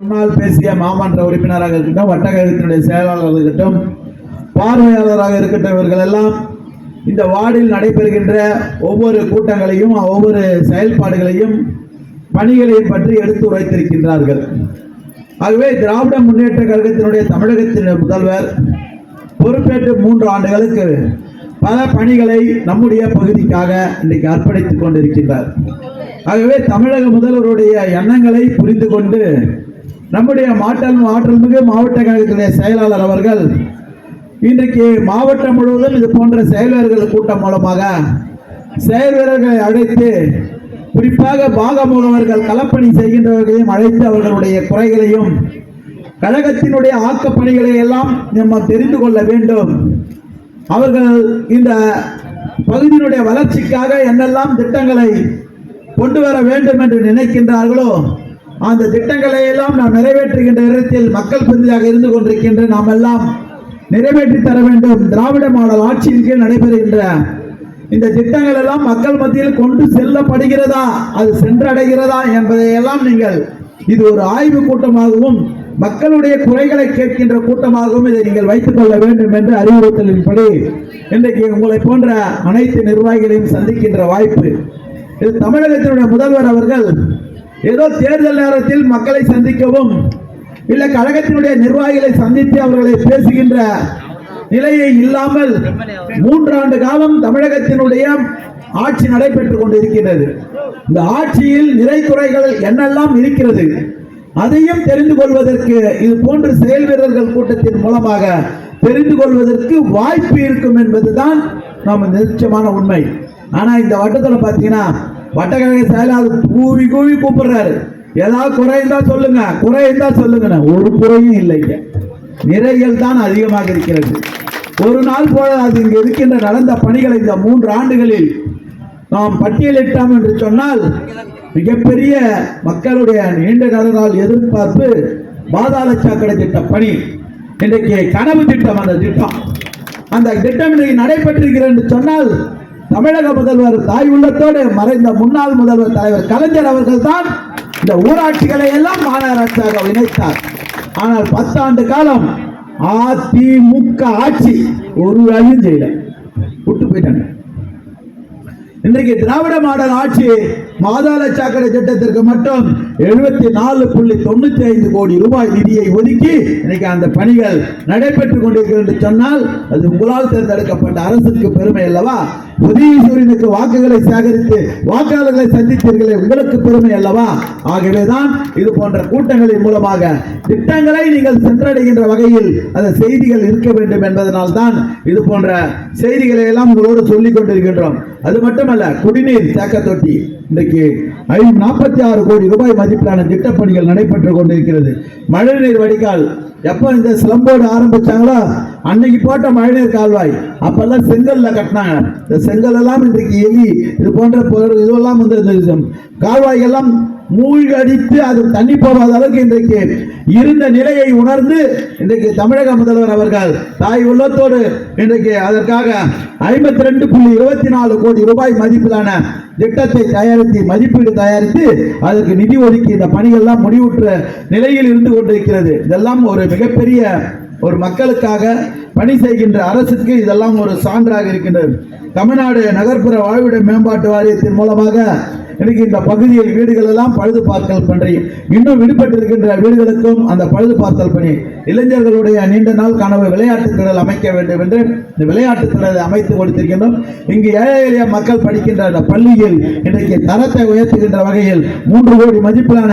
முன்னால் பேசிய மாமன்ற உறுப்பினராக இருக்கட்டும் வட்டக்கழகத்தினுடைய செயலாளராக இருக்கட்டும் பார்வையாளராக இருக்கட்டும் இவர்கள் எல்லாம் இந்த வார்டில் நடைபெறுகின்ற ஒவ்வொரு கூட்டங்களையும் ஒவ்வொரு செயல்பாடுகளையும் பணிகளையும் பற்றி எடுத்து உரைத்திருக்கின்றார்கள். ஆகவே திராவிட முன்னேற்ற கழகத்தினுடைய தமிழகத்தின் முதல்வர் பொறுப்பேற்று மூன்று ஆண்டுகளுக்கு பல பணிகளை நம்முடைய பகுதிக்காக இன்றைக்கு அர்ப்பணித்துக் கொண்டிருக்கின்றார். ஆகவே தமிழக முதல்வருடைய எண்ணங்களை புரிந்து கொண்டு நம்முடைய மாற்றல் ஆற்றல்மிகு மாவட்ட கழகத்துடைய செயலாளர் அவர்கள் இன்றைக்கு மாவட்டம் முழுவதும் இது போன்ற செயல் வீரர்கள் கூட்டம் மூலமாக செயல் வீரர்களை அழைத்து குறிப்பாக பாகமுகவர்கள் களப்பணி செய்கின்றவர்களையும் அழைத்து அவர்களுடைய குறைகளையும் கழகத்தினுடைய ஆக்கப்பணிகளை எல்லாம் நம்ம தெரிந்து கொள்ள வேண்டும். அவர்கள் இந்த பகுதியினுடைய வளர்ச்சிக்காக என்னெல்லாம் திட்டங்களை கொண்டு வர வேண்டும் என்று நினைக்கின்றார்களோ அந்த திட்டங்களை எல்லாம் நாம் நிறைவேற்றுகின்ற இடத்தில் மக்கள் பிரதியாக இருந்து கொண்டிருக்கின்ற நாம் எல்லாம் நிறைவேற்றி தர வேண்டும். திராவிட மாடல் ஆட்சியின் கீழ் நடைபெறுகின்ற இந்த திட்டங்கள் எல்லாம் மக்கள் மத்தியில் கொண்டு செல்லப்படுகிறதா? அது சென்றடைகிறதா என்பதை எல்லாம் நீங்கள் இது ஒரு ஆய்வு கூட்டமாகவும் மக்களுடைய குறைகளை கேட்கின்ற கூட்டமாகவும் இதை நீங்கள் வைத்துக் கொள்ள வேண்டும் என்று அறிவுறுத்தலின்படி இன்றைக்கு உங்களை போன்ற அனைத்து நிர்வாகிகளையும் சந்திக்கின்ற வாய்ப்பு. இது தமிழகத்தினுடைய முதல்வர் அவர்கள் ஏதோ தேர்தல் நேரத்தில் மக்களை சந்திக்கவும் இல்லை கழகத்தினுடைய நிர்வாகிகளை சந்தித்து அவர்களை பேசுகின்ற நிலையை இல்லாமல் மூன்றாண்டு காலம் தமிழகத்தினுடைய ஆட்சி நடைபெற்றுக் கொண்டிருக்கிறது இந்த ஆட்சியில் நிறை குறைகள் என்னெல்லாம் இருக்கிறது அதையும் தெரிந்து கொள்வதற்கு இது போன்ற செயல் வீரர்கள் கூட்டத்தின் மூலமாக தெரிந்து கொள்வதற்கு வாய்ப்பு இருக்கும் என்பதுதான் நாம் நிச்சயமான உண்மை. ஆனால் இந்த வட்டத்தில் பார்த்தீங்கன்னா வட்டக்கழக செயலாளர் கூவி கூவி கூப்பிடுறாரு. ஏதாவது குறை இருந்தா சொல்லுங்க. குறை இருந்தா சொல்லுங்க ஒரு குறையும் இல்லைங்க நிறைகள் தான் அதிகமாக இருக்கிறது. ஒரு நாள் போல அது இங்கு இருக்கின்ற நடந்த பணிகளை இந்த மூன்று ஆண்டுகளில் நாம் பட்டியலிட்டோம் என்று சொன்னால் மிகப்பெரிய மக்களுடைய நீண்ட நாள் எதிர்பார்ப்பு பாதாள சாக்கடை திட்ட பணி. இன்றைக்கு கனவு திட்டம் அந்த திட்டம். அந்த திட்டம் இன்றைக்கு நடைபெற்றிருக்கிறது என்று சொன்னால் தமிழக முதல்வர் தாய் உள்ளத்தோடு மறைந்த முன்னாள் முதல்வர் தலைவர் கலைஞர் அவர்கள் தான் இந்த ஊராட்சிகளை எல்லாம் மாநகராட்சியாக இணைத்தார். ஆனால் பத்தாண்டு காலம் அதிமுக ஆட்சி ஒரு வேலையும் செய்யல. விட்டு போயிட்டாங்க. இன்றைக்கு திராவிட மாடல் ஆட்சி மாதாள சாக்கடை திட்டத்திற்கு மட்டும் எழுபத்தி நாலு புள்ளி தொண்ணூத்தி ஐந்து கோடி ரூபாய் நிதியை ஒதுக்கி இன்னைக்கு அந்த பணிகள் நடைபெற்றுக் கொண்டிருக்கிறது என்று சொன்னால் அது உங்களால் தேர்ந்தெடுக்கப்பட்ட அரசுக்கு பெருமை அல்லவா? உதயசூரியனுக்கு வாக்குகளை சேகரித்து வாக்காளர்களை சந்தித்தீர்களே உங்களுக்கு பெருமை அல்லவா? ஆகவேதான் இது போன்ற கூட்டங்களின் மூலமாக திட்டங்களை நீங்கள் சென்றடைகின்ற வகையில் அந்த செய்திகள் இருக்க வேண்டும் என்பதனால் தான் இது போன்ற செய்திகளை எல்லாம் உங்களோடு சொல்லிக் கொண்டிருக்கின்றோம். அது மட்டுமல்ல குடிநீர் தேக்க தொட்டி. இந்த இன்றைக்கு நாற்பத்தி ஆறு கோடி ரூபாய் மதிப்பிலான திட்டப்பணிகள் நடைபெற்றுக் கொண்டிருக்கிறது. மழைநீர் வடிகால். எப்போ இந்த சிலம்போடு ஆரம்பிச்சாங்களோ? அன்னைக்கு போட்ட மழைநீர் கால்வாய். அப்பெல்லாம் செங்கல்ல கட்டினாங்க. இந்த செங்கல் எல்லாம் இன்றைக்கு எலி இது போன்ற பொருள் வந்து கால்வாய் எல்லாம் மூழ்கி அடித்து அது தண்ணி போகாத அளவுக்கு இன்றைக்கு இருந்த நிலையை உணர்ந்து இன்றைக்கு தமிழக முதல்வர் அவர்கள் தாய் உள்ளத்தோடு இன்றைக்கு அதற்காக ஐம்பத்தி ரெண்டு புள்ளி இருபத்தி நாலு கோடி ரூபாய் மதிப்பிலான திட்டத்தை தயாரித்து மதிப்பீடு தயாரித்து அதற்கு நிதி ஒதுக்கி இந்த பணிகள்லாம் முடிவுற்ற நிலையில் இருந்து கொண்டிருக்கிறது. இதெல்லாம் ஒரு மிகப்பெரிய ஒரு மக்களுக்காக பணி செய்கின்ற அரசுக்கு இதெல்லாம் ஒரு சான்றாக இருக்கின்றது. தமிழ்நாடு நகர்ப்புற வாழ்விட மேம்பாட்டு வாரியத்தின் மூலமாக இன்னைக்கு இந்த பகுதியில் வீடுகள் எல்லாம் பழுது பார்த்தல் பணி இன்னும் விடுபட்டிருக்கின்ற வீடுகளுக்கும் அந்த பழுது பார்த்தல் பணி. இளைஞர்களுடைய நீண்ட நாள் கனவு விளையாட்டு திடல் அமைக்க வேண்டும் என்று இந்த விளையாட்டு திடலை அமைத்து கொடுத்திருக்கின்றோம். இங்கு ஏழை எளிய மக்கள் படிக்கின்ற அந்த பள்ளியில் இன்றைக்கு தரத்தை உயர்த்துகின்ற வகையில் மூன்று கோடி மதிப்பிலான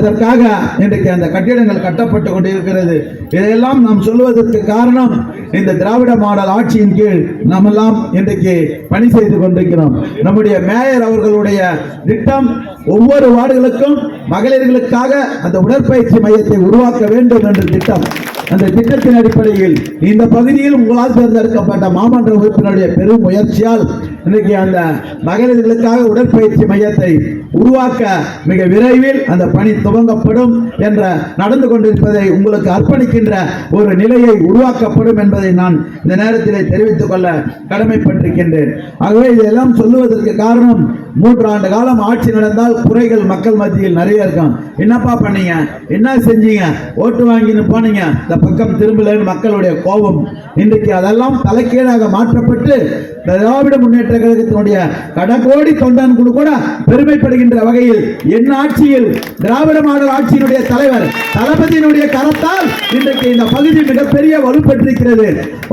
அதற்காக இன்றைக்கு அந்த கட்டிடங்கள் கட்டப்பட்டு கொண்டிருக்கிறது. இதையெல்லாம் நாம் சொல்வதற்கு காரணம் இந்த திராவிட மாடல் ஆட்சியின் கீழ் நாம் எல்லாம் இன்றைக்கு பணி செய்து கொண்டிருக்கிறோம். நம்முடைய மேயர் அவர்களுடைய திட்டம் ஒவ்வொரு வார்டுகளுக்கும் மகளிர்களுக்காக அந்த உடற்பயிற்சி மையத்தை உருவாக்க வேண்டும் என்ற திட்டம். அந்த திட்டத்தின் அடிப்படையில் இந்த பகுதியில் உங்களால் தேர்ந்தெடுக்கப்பட்ட மாமன்ற உறுப்பினருடைய பெரும் முயற்சியால் இன்றைக்கு அந்த மகளிர்களுக்காக உடற்பயிற்சி மையத்தை உருவாக்க மிக விரைவில் அந்த பணி துவங்கப்படும் என்ற நடந்து கொண்டிருப்பதை உங்களுக்கு அர்ப்பணிக்கின்ற ஒரு நிலையை உருவாக்கப்படும் என்பதை நான் இந்த நேரத்தில் தெரிவித்துக் கொள்ள கடமைப்பட்டிருக்கின்றேன். ஆகவே இதெல்லாம் சொல்லுவதற்கு காரணம் மூன்றாண்டு காலம் ஆட்சி நடந்தால் குறைகள் மக்கள் மத்தியில் நிறைய இருக்கும். என்னப்பா பண்ணீங்க? என்ன செஞ்சீங்க? ஓட்டு வாங்கின்னு போனீங்க. இந்த பக்கம் திரும்பலன்னு மக்களுடைய கோபம். இன்றைக்கு அதெல்லாம் தலைக்கீழாக மாற்றப்பட்டு திராவிட முன்னேற்ற கழகத்தினுடைய கடகோடி தொண்டன் குழு கூட பெருமைப்படுகின்ற வகையில் என் ஆட்சியில் திராவிட மாடல் ஆட்சியினுடைய தலைவர் தளபதியினுடைய கரத்தால் இன்றைக்கு இந்த பகுதி மிகப்பெரிய வலுப்பெற்றிருக்கிறது.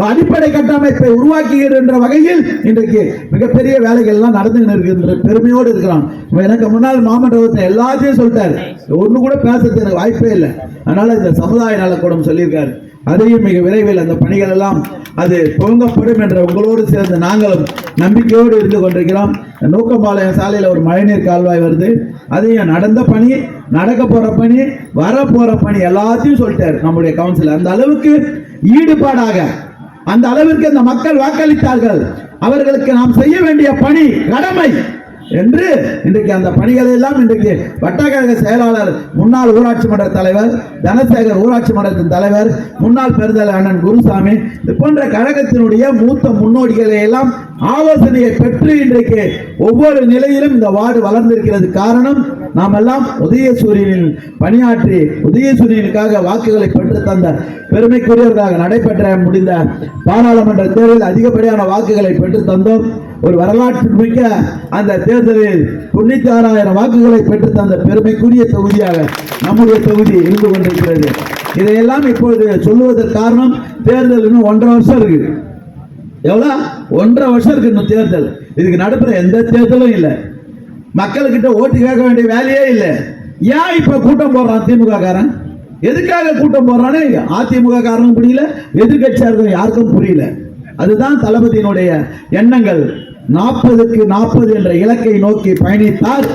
அடிப்படை கட்டமைப்பை உருவாக்குகின்ற வகையில் இன்றைக்கு மிகப்பெரிய வேலைகள் எல்லாம் நடந்து இருக்கின்ற பெருமையோடு இருக்கிறான். எனக்கு முன்னால் மாமண்டபத்தில் எல்லாத்தையும் சொல்லிட்டாரு. ஒன்று கூட பேசுறதுக்கு எனக்கு வாய்ப்பே இல்லை. அதனால இந்த சமுதாய நலக்கூடம் சொல்லியிருக்காரு. அதையும் மிக விரைவில் அந்த பணிகள் எல்லாம் அது துவங்கப்படும் என்ற உங்களோடு சேர்ந்து நாங்களும் நம்பிக்கையோடு இருந்து கொண்டிருக்கிறோம். நூக்கம்பாளையம் சாலையில் ஒரு மழைநீர் கால்வாய் வருது. அதையும் நடந்த பணி நடக்க போற பணி வர போற பணி எல்லாத்தையும் சொல்லிட்டாரு நம்முடைய கவுன்சிலர் அந்த அளவுக்கு ஈடுபாடாக அந்த அளவிற்கு அந்த மக்கள் வாக்களித்தார்கள். அவர்களுக்கு நாம் செய்ய வேண்டிய பணி கடமை. என்று இன்றைக்கு அந்த பணிகளை எல்லாம் இன்றைக்கு வட்டக்கழக செயலாளர் முன்னாள் ஊராட்சி மன்ற தலைவர் தனசேகர் ஊராட்சி மன்றத்தின் தலைவர் முன்னாள் பெருந்தலை அண்ணன் குருசாமி இது போன்ற கழகத்தினுடைய மூத்த முன்னோடிகளை எல்லாம் ஆலோசனையை பெற்று இன்றைக்கு ஒவ்வொரு நிலையிலும் இந்த வார்டு வளர்ந்திருக்கிறது. காரணம் நாம் எல்லாம் உதயசூரியனில் பணியாற்றி உதயசூரியனுக்காக வாக்குகளை பெற்று தந்த பெருமைக்குரியவர்களாக நடைபெற்ற முடிந்த பாராளுமன்ற தேர்தலில் அதிகப்படியான வாக்குகளை பெற்று தந்தோம். ஒரு வரலாற்று மிக்க அந்த தேர்தலில் தொண்ணூத்தி ஆறாயிரம் வாக்குகளை பெற்று தந்த பெருமைக்குரிய தொகுதியாக நம்முடைய தொகுதி இருந்து கொண்டிருக்கிறது. இதையெல்லாம் இப்பொழுது சொல்லுவதற்கு காரணம் தேர்தல் இன்னும் ஒன்றரை வருஷம் இருக்கு. எவ்வளோ? ஒன்றரை வருஷம் இருக்கு இன்னும் தேர்தல். இதுக்கு நடுப்புற எந்த தேர்தலும் இல்லை. மக்கள்கிட்ட ஓட்டு கேட்க வேண்டிய வேலையே இல்லை. ஏன் இப்போ கூட்டம் போடுறான் திமுக காரன் எதுக்காக கூட்டம் போடுறானே? அதிமுக காரனும் புரியல எதிர்கட்சியார்கள் யாருக்கும் புரியல. அதுதான் தளபதியினுடைய எண்ணங்கள். நாற்பதுக்கு நாற்பது என்ற இலக்கை நோக்கி பயணித்தார்.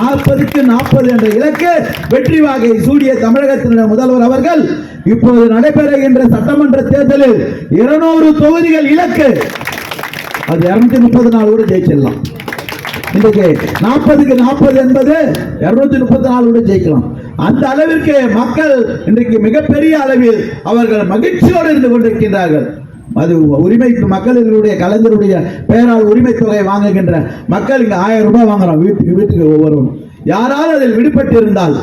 நாற்பதுக்கு நாற்பது என்ற இலக்கு வெற்றி வாகை சூடிய தமிழகத்தினுடைய முதல்வர் அவர்கள் இப்போது நடைபெறுகின்ற சட்டமன்ற தேர்தலில் இருநூறு தொகுதிகள் இலக்கு. அது இருநூத்தி முப்பது நாள் கூட ஜெயிச்சிடலாம். இன்றைக்கு நாற்பதுக்கு நாற்பது என்பது இருநூத்தி முப்பத்தி நாலு கூட ஜெயிக்கலாம். அந்த அளவிற்கு மக்கள் இன்றைக்கு மிகப்பெரிய அளவில் அவர்கள் மகிழ்ச்சியோடு இருந்து கொண்டிருக்கின்றார்கள். அது உரிமை மக்களுடைய கலைஞருடைய பெயரால் உரிமை தொகையை வாங்குகின்ற மக்கள் இங்கே ஆயிரம் ரூபாய் வாங்குறோம் வீட்டுக்கு வீட்டுக்கு ஒவ்வொருவரும். யாராவது அதில் விடுபட்டு இருந்தால்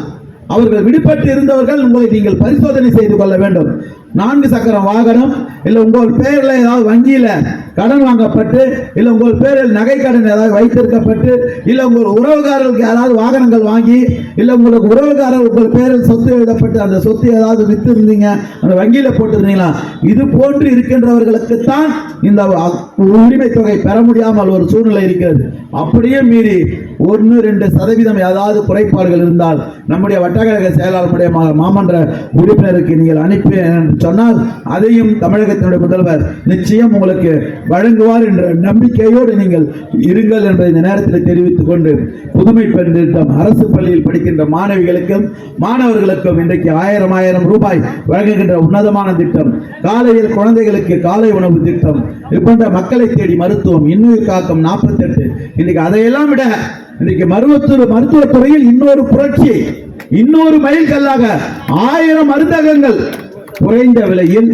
அவர்கள் விடுபட்டு இருந்தவர்கள் உங்களை நீங்கள் பரிசோதனை செய்து கொள்ள வேண்டும். நான்கு சக்கர வாகனம் இல்லை உங்கள் பெயரில் ஏதாவது வங்கியில் கடன் வாங்கப்பட்டு இல்லை உங்கள் பேரில் நகை கடன் ஏதாவது வைத்திருக்கப்பட்டு இல்லை உங்கள் உறவுகாரர்களுக்கு யாராவது வாகனங்கள் வாங்கி இல்லை உங்களுக்கு உறவுகாரர் உங்கள் பேரில் சொத்து எழுதப்பட்டு அந்த சொத்து ஏதாவது விற்று இருந்தீங்க அந்த வங்கியில் போட்டிருந்தீங்களா? இது போன்று இருக்கின்றவர்களுக்கு தான் இந்த உரிமை தொகை பெற முடியாமல் ஒரு சூழ்நிலை இருக்கிறது. அப்படியே மீறி ஒன்று ரெண்டு சதவீதம் ஏதாவது குறைபாடுகள் இருந்தால் நம்முடைய வட்டக்கழக செயலாளருடைய மாமன்ற உறுப்பினருக்கு நீங்கள் அனுப்பி சொன்னால் அதையும் தமிழகத்தினுடைய முதல்வர் நிச்சயம் உங்களுக்கு வழங்குவார் என்ற நம்பிக்கையோடு நீங்கள் இருங்கள் என்பதை இந்த நேரத்தில் தெரிவித்துக் கொண்டு புதுமை பெண் திட்டம் அரசு பள்ளியில் படிக்கின்ற மாணவிகளுக்கும் மாணவர்களுக்கும் இன்றைக்கு ஆயிரம் ஆயிரம் ரூபாய் வழங்குகின்ற உன்னதமான திட்டம். காலையில் குழந்தைகளுக்கு காலை உணவு திட்டம். இது மக்களை தேடி மருத்துவம். இன்னுயிர் காக்கம் நாற்பத்தெட்டு. இன்னைக்கு அதையெல்லாம் விட இன்னைக்கு மருத்துவ மருத்துவத்துறையில் இன்னொரு புரட்சி இன்னொரு மைல்கல்லாக ஆயிரம் மருந்தகங்கள் குறைந்த விலையில்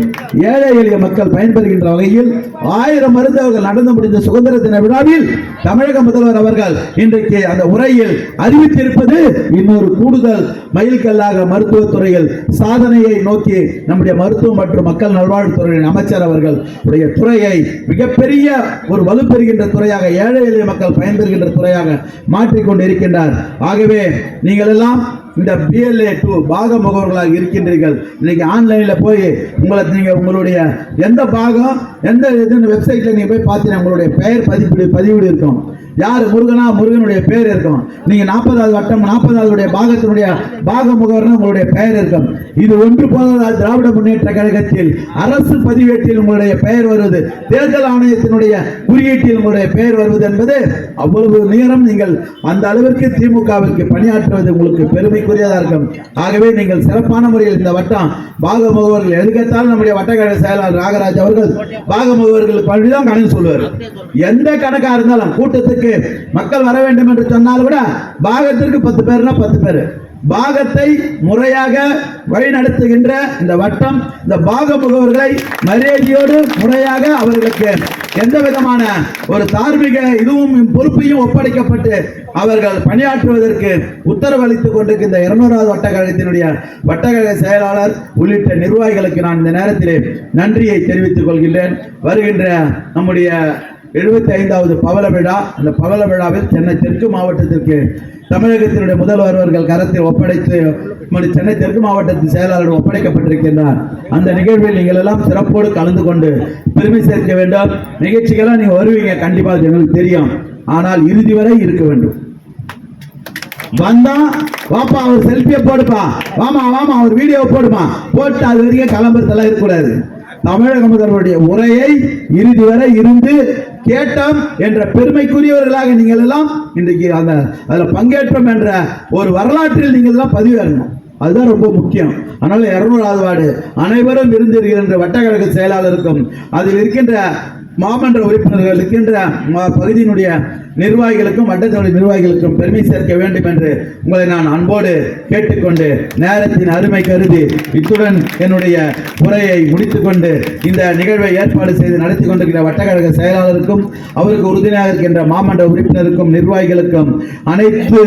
ஏழை எளிய மக்கள் பயன்பெறுகின்ற வகையில் ஆயிரம் மருந்தவர்கள் நடந்து முடிந்த சுதந்திர தின விழாவில் தமிழக முதல்வர் அவர்கள் இன்றைக்கு அந்த உரையில் அறிவித்திருப்பது இன்னொரு கூடுதல் மயில்கல்லாக மருத்துவத்துறையில் சாதனையை நோக்கி நம்முடைய மருத்துவம் மற்றும் மக்கள் நல்வாழ்வுத்துறையின் அமைச்சர் அவர்கள் உடைய துறையை மிகப்பெரிய ஒரு வலுப்பெறுகின்ற துறையாக ஏழை எளிய மக்கள் பயன்பெறுகின்ற துறையாக மாற்றிக்கொண்டு இருக்கின்றார் ஆகவே நீங்கள் எல்லாம் இந்த பிஎல்ஏ டூ பாக முகவர்களாக இருக்கின்றீர்கள். இன்னைக்கு ஆன்லைனில் போய் உங்களை நீங்கள் உங்களுடைய எந்த பாகம் எந்த இதுன்னு வெப்சைட்டில் நீங்கள் போய் பார்த்தீங்கன்னா உங்களுடைய பெயர் பதிப்பு பதிவீடு இருக்கும். யார் முருகனா? முருகனுடைய பெயர் இருக்கும் நீங்க நாற்பதாவது வட்டம் நாற்பதாவது பாகத்தினுடைய பாக முகவர்னு உங்களுடைய பெயர் இருக்கும். இது ஒன்று போனதால் திராவிட முன்னேற்ற கழகத்தில் அரசு பதிவேட்டில் உங்களுடைய பெயர் வருவது தேர்தல் ஆணையத்தினுடைய குறியீட்டில் உங்களுடைய பெயர் வருவது என்பது அவ்வளவு நேரம் நீங்கள் அந்த அளவிற்கு திமுகவிற்கு பணியாற்றுவது உங்களுக்கு பெருமைக்குரியதாக இருக்கும். ஆகவே நீங்கள் சிறப்பான முறையில் இந்த வட்டம் பாக முகவர்கள் எதுக்கத்தாலும் நம்முடைய வட்டக்கழக செயலாளர் நாகராஜ் அவர்கள் பாக முகவர்களுக்கு பற்றிதான் கணக்கு சொல்லுவார். எந்த கணக்கா இருந்தாலும் கூட்டத்துக்கு மக்கள் வர வேண்டும் என்று சொன்னால் கூட பாகத்திற்கு பத்து பேர்னா பத்து பேர். பாகத்தை முறையாக வழிநடத்துகின்ற இந்த வட்டம் இந்த பாக முகவர்களை மரியாதையோடு முறையாக அவர்களுக்கு எந்த விதமான ஒரு தார்மீக இதுவும் பொறுப்பையும் ஒப்படைக்கப்பட்டு அவர்கள் பணியாற்றுவதற்கு உத்தரவு அளித்துக் கொண்டிருக்கின்ற இருநூறாவது வட்டக்கழகத்தினுடைய வட்டக்கழக செயலாளர் உள்ளிட்ட நிர்வாகிகளுக்கு நான் இந்த நேரத்திலே நன்றியை தெரிவித்துக் கொள்கின்றேன். வருகின்ற நம்முடைய எழுபத்தி ஐந்தாவது பவள விழா. அந்த பவள விழாவில் சென்னை தெற்கு மாவட்டத்திற்கு தமிழகத்தினுடைய முதல்வர் அவர்கள் கரத்தில் ஒப்படைத்து சென்னை தெற்கு மாவட்டத்தின் செயலாளர் ஒப்படைக்கப்பட்டிருக்கின்றார். அந்த நிகழ்வில் நீங்கள் எல்லாம் சிறப்போடு கலந்து கொண்டு பெருமை சேர்க்க வேண்டும். நிகழ்ச்சிகளாக நீங்க வருவீங்க கண்டிப்பா எங்களுக்கு தெரியும். ஆனால் இறுதி வரை இருக்க வேண்டும். வந்தா வாப்பா அவர் செல்ஃபியை போடுப்பா. வாமா வாமா அவர் வீடியோ போடுமா போட்டு அது வரைக்கும் கிளம்புறதெல்லாம் இருக்கக்கூடாது. தமிழக முதல்வருடைய உரையை இறுதி வரை இருந்து கேட்டோம் என்ற பெருமைக்குரியவர்களாக நீங்கள் எல்லாம் இன்றைக்கு அந்த அதில் பங்கேற்றோம் என்ற ஒரு வரலாற்றில் நீங்கள் எல்லாம் பதிவேறணும். அதுதான் ரொம்ப முக்கியம். அதனால இரநூறாவது வார்டு அனைவரும் இருந்திருக்கின்ற வட்டக்கழக செயலாளருக்கும் அதில் இருக்கின்ற மாமன்ற உறுப்பினர்கள் இருக்கின்ற ம- பகுதியினுடைய நிர்வாகிகளுக்கும் வட்டத்தினுடைய நிர்வாகிகளுக்கும் பெருமை சேர்க்க வேண்டும் என்று உங்களை நான் அன்போடு கேட்டுக்கொண்டு நேரத்தின் அருமை கருதி இத்துடன் என்னுடைய உரையை முடித்துக்கொண்டு இந்த நிகழ்வை ஏற்பாடு செய்து நடத்தி கொண்டிருக்கிற வட்டக்கழக செயலாளருக்கும் அவருக்கு உறுதுணையாக இருக்கின்ற மாமன்ற உறுப்பினருக்கும் நிர்வாகிகளுக்கும் அனைத்து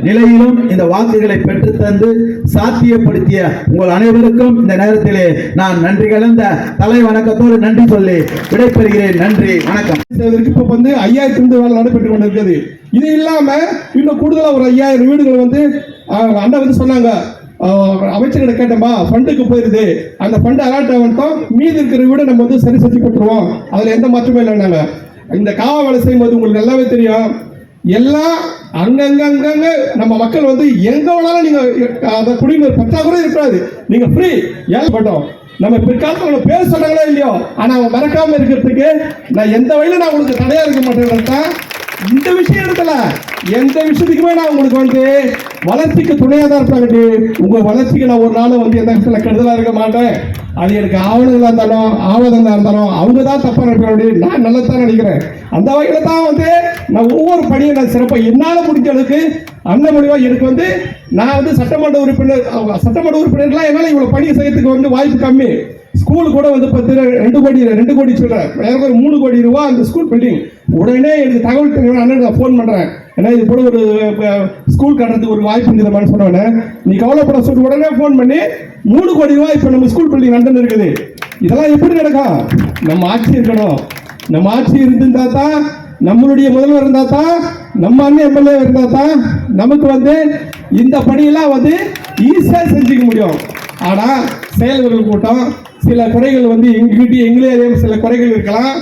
நிலையிலும் இந்த வாக்குகளை பெற்றுத்தந்து சாத்தியப்படுத்திய உங்கள் அனைவருக்கும் இந்த நேரத்திலே நான் நன்றி கலந்த தலை வணக்கத்தோடு நன்றி சொல்லி விடைபெறுகிறேன். நன்றி வணக்கம். இப்போ வந்து ஐயாயிரத்தி வேலை நடைபெற்று கொண்டிருக்கிறது இது இல்லாம இன்னும் கூடுதலா ஒரு ஐயாயிரம் வீடுகள் வந்து அண்ணா வந்து சொன்னாங்க. அமைச்சர்கிட்ட கேட்டோமா ஃபண்டுக்கு போயிருது. அந்த ஃபண்டு அலாட் ஆகட்டும் மீதி இருக்கிற வீடு நம்ம வந்து சரி செஞ்சு கொடுத்துருவோம். அதுல எந்த மாற்றமே இல்லைன்னாங்க இந்த காவ வேலை செய்யும்போது உங்களுக்கு நல்லாவே தெரியும். எல்லாம் அங்கங்க நம்ம மக்கள் வந்து எங்க வேணாலும் நீங்க அந்த குடிநீர் பற்றாக்குறை இருக்காது. நீங்க ஃப்ரீ ஏற்பட்டோம் நம்ம பிற்காலத்தில் பேர் சொன்னாங்களோ இல்லையோ ஆனா அவங்க மறக்காம இருக்கிறதுக்கு நான் எந்த வழியில நான் உங்களுக்கு தடையா இருக்க மாட்டேன் இந்த விஷயம் இடத்துல எந்த விஷயத்துக்குமே நான் உங்களுக்கு வந்து வளர்ச்சிக்கு துணையா தான் இருப்பாங்க உங்க வளர்ச்சிக்கு நான் ஒரு நாளும் வந்து எந்த இடத்துல கெடுதலா இருக்க மாட்டேன். அது எனக்கு ஆவணங்களா இருந்தாலும் ஆவணங்களா இருந்தாலும் அவங்க தான் தப்பா நினைப்பாங்க நான் நல்லதான் நினைக்கிறேன். அந்த வகையில தான் வந்து நான் ஒவ்வொரு பணியும் நான் சிறப்பாக என்னால முடிஞ்ச அளவுக்கு அந்த முடிவா எனக்கு வந்து நான் வந்து சட்டமன்ற உறுப்பினர் சட்டமன்ற உறுப்பினர்லாம் என்னால இவ்வளவு பணி செய்யறதுக்கு வந்து வாய்ப்பு கம்மி. ஸ்கூல் கூட வந்து பத்து ரெண்டு கோடி ரெண்டு கோடி சொல்றேன். ஒரு மூணு கோடி ரூபா அந்த ஸ்கூல் பில்டிங் உடனே எனக்கு தகவல் தெரியும் அண்ணன் ஃபோன் பண்றேன். ஏன்னா இது கூட ஒரு ஸ்கூல் கட்டுறதுக்கு ஒரு வாய்ப்பு இந்த மாதிரி சொன்னோடனே நீ கவலைப்பட சொல்லிட்டு உடனே ஃபோன் பண்ணி மூணு கோடி ரூபாய் இப்போ நம்ம ஸ்கூல் பில்டிங் லண்டன் இருக்குது. இதெல்லாம் எப்படி நடக்கும் நம்ம ஆட்சி இருக்கணும். நம்ம ஆட்சி இருந்திருந்தா தான் நம்மளுடைய முதல்வர் இருந்தா தான் நம்ம அண்ணன் எம்எல்ஏ இருந்தா தான் நமக்கு வந்து இந்த பணியெல்லாம் வந்து ஈஸியாக செஞ்சுக்க முடியும். ஆனால் செயல்வர்கள் கூட்டம் சில குறைகள் வந்து எங்ககிட்ட எங்களே சில குறைகள் இருக்கலாம்.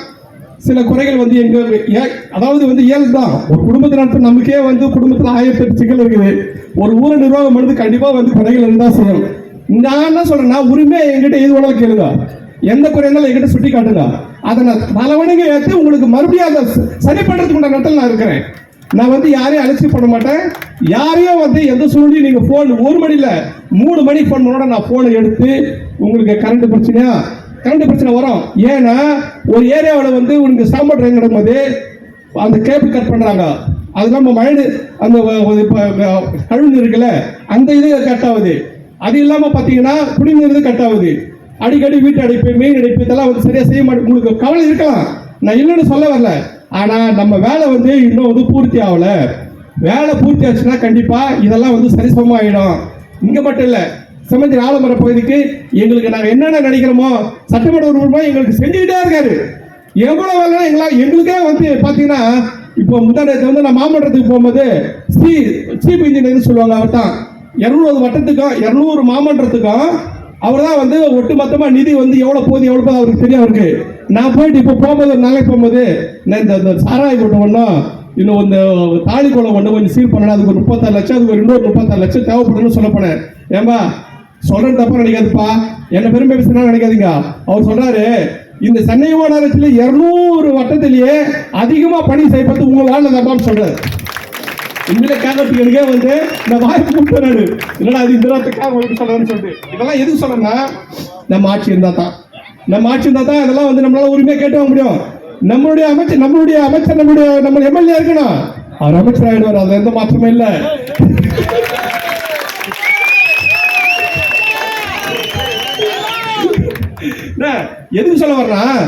சில குறைகள் வந்து எங்க ஏ- அதாவது வந்து இயல்பு தான் ஒரு குடும்பத்தை நடத்த நமக்கே வந்து குடும்பத்தில் ஆயிரத்தி எட்டு சிக்கல் இருக்குது. ஒரு ஊரை நிர்வாகம் வந்து கண்டிப்பாக வந்து குறைகள் இருந்தால் செய்யும். நான் என்ன சொல்றேன்னா உரிமையை எங்கிட்ட எது வேணாலும் கேளுங்க. எந்த குறை இருந்தாலும் எங்கிட்ட சுட்டி காட்டுங்க அதை நான் தலைவணிங்க ஏற்று உங்களுக்கு மறுபடியும் அதை சரி பண்றதுக்கு உண்டான நான் இருக்கிறேன். நான் வந்து யாரையும் அலட்சி பண்ண மாட்டேன். யாரையும் வந்து எந்த சூழ்நிலையும் நீங்கள் ஃபோன் ஒரு மணியில் மூணு மணிக்கு ஃபோன் பண்ணோட நான் ஃபோனை எடுத்து உங்களுக்கு கரண்ட் பிரச்சனையா? கரண்ட் பிரச்சனை வரும். ஏன்னா ஒரு ஏரியாவில் வந்து உங்களுக்கு சாம்பல் ட்ரெயின் நடக்கும்போது அந்த கேபிள் கட் பண்ணுறாங்க அது நம்ம மழை அந்த வ- வ- இருக்குல்ல அந்த இது கட் ஆகுது. அது இல்லாமல் பார்த்தீங்கன்னா குடிநீர் இது கட் ஆகுது. அடிக்கடி வீட்டு அடைப்பு மீன் அடைப்பு இதெல்லாம் வந்து சரியாக செய்ய மாட்டேன். உங்களுக்கு கவலை இருக்கலாம் நான் இல்லைன்னு சொல்ல வரல. ஆனால் நம்ம வேலை வந்து இன்னும் வந்து பூர்த்தி ஆகலை. வேலை பூர்த்தி ஆச்சுன்னா கண்டிப்பாக இதெல்லாம் வந்து சரிசமமா ஆகிடும் இங்கே மட்டும் இல்லை சிமந்தி ஆலமர பகுதிக்கு எங்களுக்கு நாங்கள் என்னென்ன நினைக்கிறோமோ சட்டமன்ற உறுப்பினர் எங்களுக்கு செஞ்சுக்கிட்டே இருக்காரு. எவ்வளோ வேலை எங்களா எங்களுக்கே வந்து பார்த்தீங்கன்னா இப்போ முந்தானத்தை வந்து நான் மாமன்றத்துக்கு போகும்போது ஸ்ரீ சீப் இன்ஜினியர்னு சொல்லுவாங்க அவர் தான் இரநூறு வட்டத்துக்கும் இரநூறு மாமன்றத்துக்கும் அவர் தான் வந்து ஒட்டுமொத்தமாக நிதி வந்து எவ்வளோ போகுது எவ்வளோ போகுது அவருக்கு தெரியும் அவருக்கு. நான் போயிட்டு இப்போ போகும்போது ஒரு நாளைக்கு போகும்போது நான் இந்த இந்த சாராய கூட்டம் ஒன்றும் இன்னும் இந்த தாலி குளம் ஒன்று கொஞ்சம் சீர் பண்ணணும் அதுக்கு ஒரு முப்பத்தாறு லட்சம் அதுக்கு ஒரு இன்னொரு முப்பத்தாறு லட்சம் தேவைப்படுதுன்னு சொல்ல போனேன். ஏம்பா சொல்கிறேன் தப்பா நினைக்காதுப்பா என்ன பெருமை பேசுனா நினைக்காதீங்க. அவர் சொல்றாரு இந்த சென்னை மாநகரத்தில் இரநூறு வட்டத்திலேயே அதிகமாக பணி செய்யப்பட்டு உங்களால் தப்பான்னு சொல்கிறார் இந்திர காரணத்துக்கு வந்து இந்த வாய்ப்பு கொடுத்துறாரு இல்லைன்னா அது இந்திரத்துக்காக உங்களுக்கு சொல்லிட்டு. இதெல்லாம் எதுக்கு சொல்றேன்னா நம்ம ஆட்சி இருந்தா தான். நம்ம ஆட்சி தான் இதெல்லாம் வந்து நம்மளால உரிமையாக கேட்டு வாங்க முடியும். நம்மளுடைய அமைச்சர் நம்மளுடைய அமைச்சர் நம்மளுடைய நம்ம எம்எல்ஏ இருக்கணும். அவர் அமைச்சர் ஆயிடுவார் அது எந்த மாற்றமே இல்லை. எதுக்கு சொல்ல வர்றான்?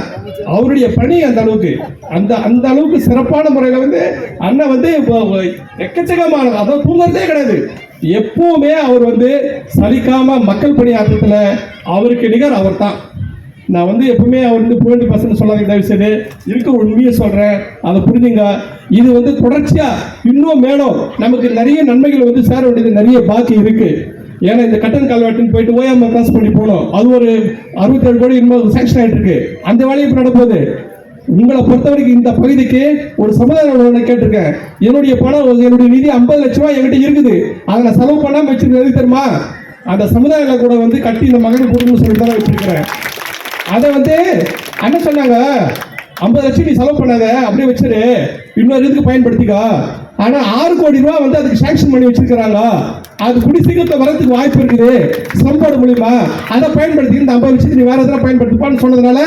அவருடைய பணி அந்த அளவுக்கு. அந்த அந்த அளவுக்கு சிறப்பான முறையில் வந்து அண்ணன் வந்து எக்கச்சக்கமான அதாவது தூங்குறதே கிடையாது. எப்பவுமே அவர் வந்து சலிக்காம மக்கள் பணியாற்றத்தில் அவருக்கு நிகர் அவர் தான் நான் வந்து எப்பவுமே அவர் வந்து புகழ்ந்து பசங்க சொல்லாதீங்க தயவு செய்து. இருக்கிற உண்மையை சொல்றேன். அதை புரிஞ்சுங்க. இது வந்து தொடர்ச்சியா இன்னும் மேலும் நமக்கு நிறைய நன்மைகள் வந்து சேர வேண்டியது நிறைய பாக்கி இருக்கு. ஏன்னா இந்த கட்டன் கால்வாட்டுன்னு போயிட்டு ஓயாம கிராஸ் பண்ணி போனோம். அது ஒரு அறுபத்தேழு கோடி இன்னும் சாங்ஷன் ஆயிட்டு இருக்கு அந்த வேலையை இப்ப நடப்போகுது. உங்களை பொறுத்த வரைக்கும் இந்த பகுதிக்கு ஒரு சமுதாய நலனை கேட்டிருக்கேன். என்னுடைய பணம் என்னுடைய நிதி ஐம்பது லட்ச ரூபாய் என்கிட்ட இருக்குது. அதை நான் செலவு பண்ணாம வச்சிருக்கிறது தெரியுமா? அந்த சமுதாய கூட வந்து கட்டி இந்த மகன் கொடுக்கணும்னு சொல்லிட்டு தான் வச்சிருக்கிறேன். அதை வந்து அண்ணன் சொன்னாங்க ஐம்பது லட்சம் நீ செலவு பண்ணாத அப்படியே வச்சிரு. இன்னொரு இதுக்கு பயன்படுத்திக்கோ. ஆனா ஆறு கோடி ரூபாய் வந்து அதுக்கு சாங்ஷன் பண்ணி வச்சிருக்கிறாங்க அது குடி சீக்கிரத்தை வரதுக்கு வாய்ப்பு இருக்குது. சம்பாடு மூலியமா. அதை பயன்படுத்தி இந்த ஐம்பது லட்சத்தை நீ வேற எதாவது பயன்படுத்திப்பான்னு சொன்னதுனால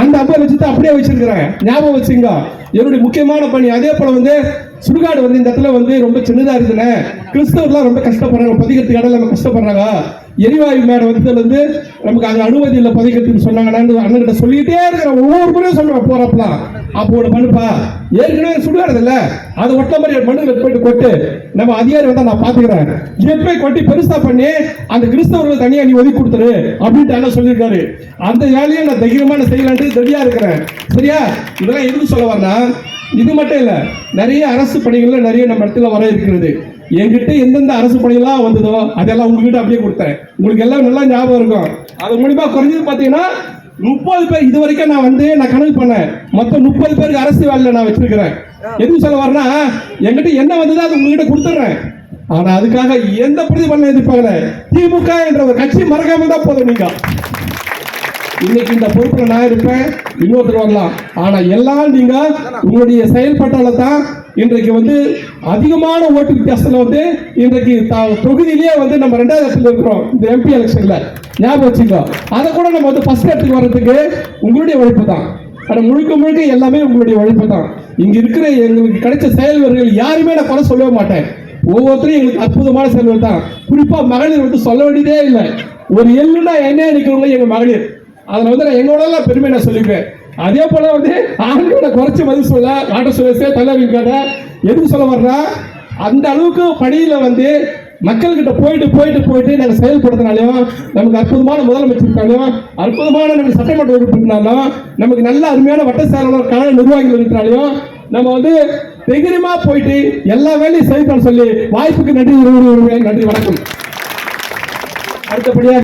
அந்த ஐம்பது லட்சத்தை அப்படியே வச்சிருக்கிறேன். ஞாபகம் வச்சுங்க என்னுடைய முக்கியமான பணி அதே போல வந்து சுடுகாடு வந்து இந்த இடத்துல வந்து ரொம்ப சின்னதா இருக்குதுன்னு கிறிஸ்தவர்லாம் ரொம்ப கஷ்டப்படுறாங்க பதிக்கிறதுக்கு இடம் இல்லாம கஷ்டப்படுறாங்க. எரிவாயு மேடம் வந்து வந்து நமக்கு அங்க அனுமதி இல்லை பதிக்கிறதுக்கு சொன்னாங்கன்னு அண்ணன்கிட்ட சொல்லிட்டே இருக்கிற ஒவ்வொரு முறையும் சொல்லுவேன் போறப்பலாம் அப்போ ஒரு மனுப்பா ஏற்கனவே சுடுகாடு இல்ல அது ஒட்ட மாதிரி மண்ணுல போயிட்டு கொட்டு நம்ம அதிகாரி வந்தா நான் பாத்துக்கிறேன். எப்ப கொட்டி பெருசா பண்ணி அந்த கிறிஸ்தவர்கள் தனியா நீ ஒதுக்கி கொடுத்துரு அப்படின்ட்டு அண்ணன் சொல்லியிருக்காரு. அந்த வேலையை நான் தைரியமான செய்யலான்ட்டு தெரியா இருக்கிறேன். சரியா? இதெல்லாம் எதுக்கு சொல்ல வரனா இது மட்டும் இல்ல நிறைய அரசு அரசு பணிகள்ல நிறைய நம்ம இடத்துல வர இருக்கிறது. என்கிட்ட எந்தெந்த அரசு பணிகள்லாம் வந்ததோ அதெல்லாம் உங்ககிட்ட அப்படியே கொடுத்தேன். உங்களுக்கு எல்லாம் நல்லா ஞாபகம் இருக்கும். அது மூலிமா குறைஞ்சது பாத்தீங்கன்னா முப்பது பேர் இது வரைக்கும் நான் வந்து நான் கணக்கு பண்ணேன். மொத்தம் முப்பது பேருக்கு அரசு வேலையில நான் வச்சிருக்கிறேன். எதுவும் சொல்ல வரனா என்கிட்ட என்ன வந்ததோ அது உங்ககிட்ட கொடுத்துட்றேன் ஆனா அதுக்காக எந்த பிரதிபலனை எதிர்ப்பாங்க திமுக என்ற ஒரு கட்சி மறக்காம தான் போதும் நீங்க. இன்னைக்கு இந்த பொறுப்புல நான் இருப்பேன் இன்னொருத்தர் வரலாம். ஆனா எல்லாம் நீங்க உங்களுடைய செயல்பாட்டால தான் இன்றைக்கு வந்து அதிகமான ஓட்டு வித்தியாசத்துல வந்து இன்றைக்கு தொகுதியிலேயே வந்து நம்ம ரெண்டாவது இடத்துல இருக்கிறோம் இந்த எம்பி எலெக்ஷன்ல ஞாபகம் வச்சுக்கோ. அதை கூட நம்ம வந்து ஃபர்ஸ்ட் இடத்துக்கு வர்றதுக்கு உங்களுடைய உழைப்பு தான். ஆனா முழுக்க முழுக்க எல்லாமே உங்களுடைய உழைப்பு தான். இங்க இருக்கிற எங்களுக்கு கிடைச்ச செயல்வர்கள் யாருமே நான் குறை சொல்லவே மாட்டேன். ஒவ்வொருத்தரும் எங்களுக்கு அற்புதமான செயல்கள் தான். குறிப்பா மகளிர் வந்து சொல்ல வேண்டியதே இல்லை. ஒரு எள்ளுனா என்ன நினைக்கிறவங்க எங்க மகளிர். அதில் வந்து நான் எங்களோடலாம் பெருமை நான் சொல்லிப்பேன் அதே போல வந்து ஆண்களோட குறைச்சி பதில் சொல்ல ஆட்ட சுரேஷே தலைவர் கேட்ட எதுக்கு சொல்ல வர்றா? அந்த அளவுக்கு பணியில் வந்து மக்கள்கிட்ட போயிட்டு போயிட்டு போயிட்டு நாங்கள் செயல்படுத்தினாலையும் நமக்கு அற்புதமான முதலமைச்சர்னாலும் அற்புதமான நமக்கு சட்டமன்ற உறுப்பினாலும் நமக்கு நல்ல அருமையான வட்ட செயலாளர் கழக நிர்வாகிகள் இருக்கிறாலையும் நம்ம வந்து தைரியமா போயிட்டு எல்லா வேலையும் செய்யணும்னு சொல்லி வாய்ப்புக்கு நன்றி நன்றி வணக்கம். அடுத்தபடியாக